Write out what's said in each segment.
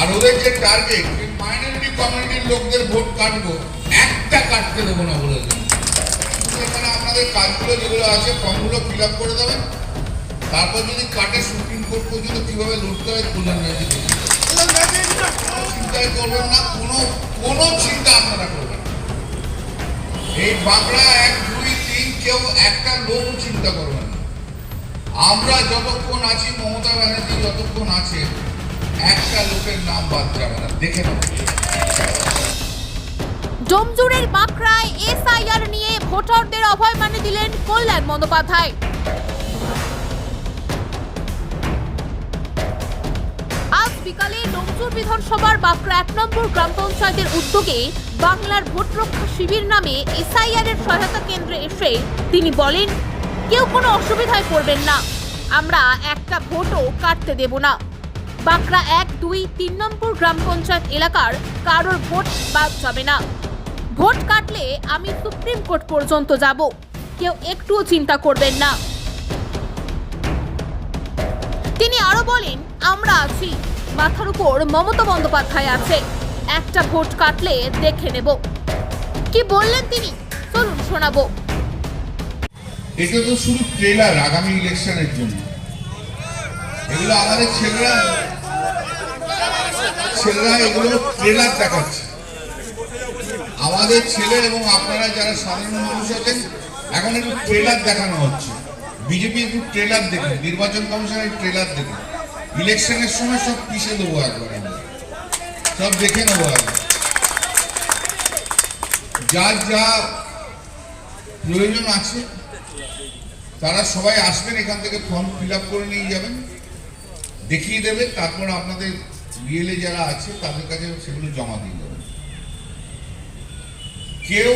আর ওদের যে target minority কমিউনিটির লোকদের ভোট কাটবো একটা কাটতে দেবো না বলে। এখানে আপনাদের কাজগুলো যেগুলো আছে ফর্মগুলো ফিল আপ করে দেবেন তারপর যদি কাটে সুপ্রিম কোর্ট পর্যন্ত কীভাবে লড়তে হয় কল্যাণ ব্যানার্জি চিন্তাই করবেন না কোনো কোনো চিন্তা আপনারা করবেন। এই বাংলা এক দুই তিন কেউ একটা লোক চিন্তা করবেন না আমরা যতক্ষণ আছি মমতা ব্যানার্জি যতক্ষণ আছে একটা লোকের নাম বাদ যাবে এসআইআর নিয়ে ভোটারদের অভয় মানে দিলেন কল্যাণ বন্দ্যোপাধ্যায়। আজ বিকালে ডোমজুর বিধানসভার বাঁকড়া এক নম্বর গ্রাম পঞ্চায়েতের উদ্যোগে বাংলার ভোট রক্ষা শিবির নামে এসআইআর এর সহায়তা কেন্দ্রে এসে তিনি বলেন, কেউ কোনো অসুবিধায় পড়বেন না। আমরা একটা ভোটও কাটতে দেব না। বাঁকড়া এক, দুই, তিন নম্বর গ্রাম পঞ্চায়েত এলাকার কারোর ভোট বাদ যাবে না। ভোট কাটলে আমি সুপ্রিম কোর্ট পর্যন্ত যাব। কেউ একটুও চিন্তা করবেন না। তিনি আরও বলেন, আমরা আছি। মাথার উপর মমতা বন্দ্যোপাধ্যায় আছে। একটা ভোট কাটলে দেখে নেব। কি বললেন তিনি? চলুন শোনাবো। এটা তো শুধু ট্রেলার আগামী ইলেকশনের জন্য। এগুলো আমাদের ছেলেরা ছেলেরা এগুলো ট্রেলার দেখাচ্ছে। আমাদের ছেলে এবং আপনারা যারা সাধারণ মানুষ আছেন, এখন একটু ট্রেলার দেখানো হচ্ছে। বিজেপি একটু ট্রেলার দেখুন, নির্বাচন কমিশনের ট্রেলার দেখুন। ইলেকশনের সময় সব পিষে দেবো একবার সব দেখে নেব একবার। যার যা প্রয়োজন আছে, তারা সবাই আসবেন, এখান থেকে ফর্ম ফিল করে নিয়ে যাবেন। দেখিয়ে দেবে, তারপর আপনাদের বিএলএ যারা আছে, তাদের কাছে সেগুলো জমা দিয়ে দেবেন কেউ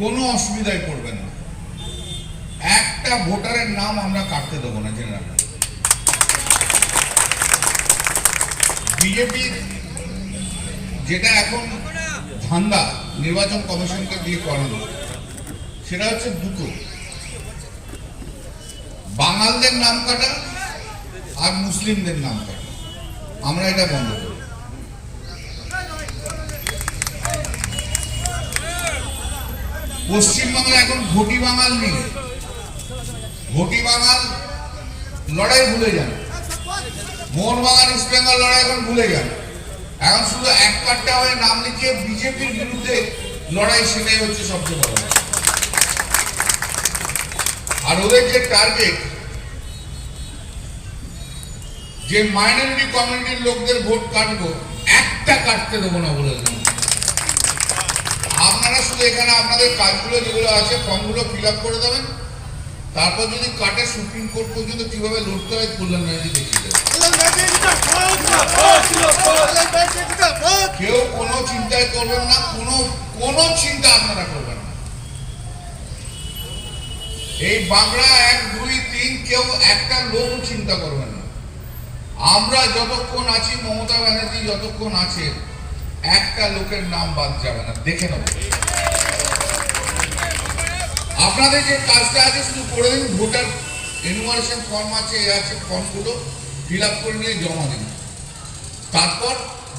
কোনো অসুবিধায় পড়বেন না। একটা ভোটারের নাম আমরা কাটতে দেবো না, জেনে রাখবেন। বিজেপি যেটা এখন ধান্দা নির্বাচন কমিশনকে দিয়ে করানো, সেটা হচ্ছে দুটো। বাঙালদের নাম কাটা আর মুসলিমদের নাম কাটা। আমরা এটা বন্ধ করি। পশ্চিমবাংলা এখন ভোটি বাঙাল নেই। ভোটি বাঙাল লড়াই ভুলে যান মোহনবাগান, ইস্ট বেঙ্গল লড়াই এখন ভুলে যান এখন শুধু এক কাট্টা হয়ে নাম লিখিয়ে বিজেপির বিরুদ্ধে লড়াই সেটাই হচ্ছে সবচেয়ে বড়। আর ওদের যে টার্গেট যে মাইনরিটি কমিউনিটির লোকদের ভোট কাটবো একটা কাটতে দেবো না বলে দিলাম। আপনারা শুধু এখানে আপনাদের কাজগুলো যেগুলো আছে ফর্মগুলো ফিল আপ করে দেবেন। তারপর যদি কাটে সুপ্রিম কোর্ট পর্যন্ত কীভাবে লড়তে হয় কল্যাণ ব্যানার্জি দেখিয়ে কেউ কোনো চিন্তায় করবেন না কোনো কোনো চিন্তা আপনারা করবেন না। এই বাংলা এক দুই তিন কেউ একটা লোক চিন্তা করবেন না। আমরা যতক্ষণ আছি, মমতা ব্যানার্জি যতক্ষণ আছে একটা লোকের নাম বাদ যাবে না। দেখে নেব। আপনাদের যে কাজটা আছে, শুধু করে দিন, ভোটার এনুমারেশন ফর্ম আছে, এ আছে ফর্মগুলো ফিল আপ করে নিয়ে জমা দিন। তারপর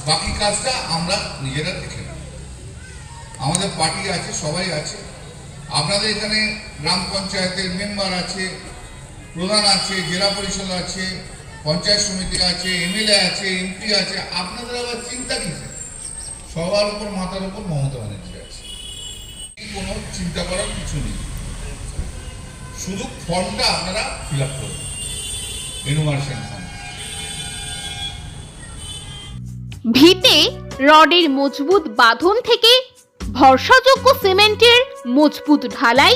বাকি কাজটা আমরা নিজেরা দেখে নেব। আমাদের পার্টি আছে, সবাই আছে। আপনাদের এখানে গ্রাম পঞ্চায়েতের মেম্বার আছে, প্রধান আছে, জেলা পরিষদ আছে পঞ্চায়েত সমিতি আছে, এমএলএ আছে, এমপি আছে, আপনাদের আবার চিন্তা কিসে সবার উপর, মাথার উপর মমতা ব্যানার্জি আছে। কোনো চিন্তা করার কিছু নেই। শুধু ফর্মটা আপনারা ফিল আপ করবেন এনুমারেশন ফর্ম রডের মজবুত বাঁধন থেকে ভরসাযোগ্য সিমেন্টের মজবুত ঢালাই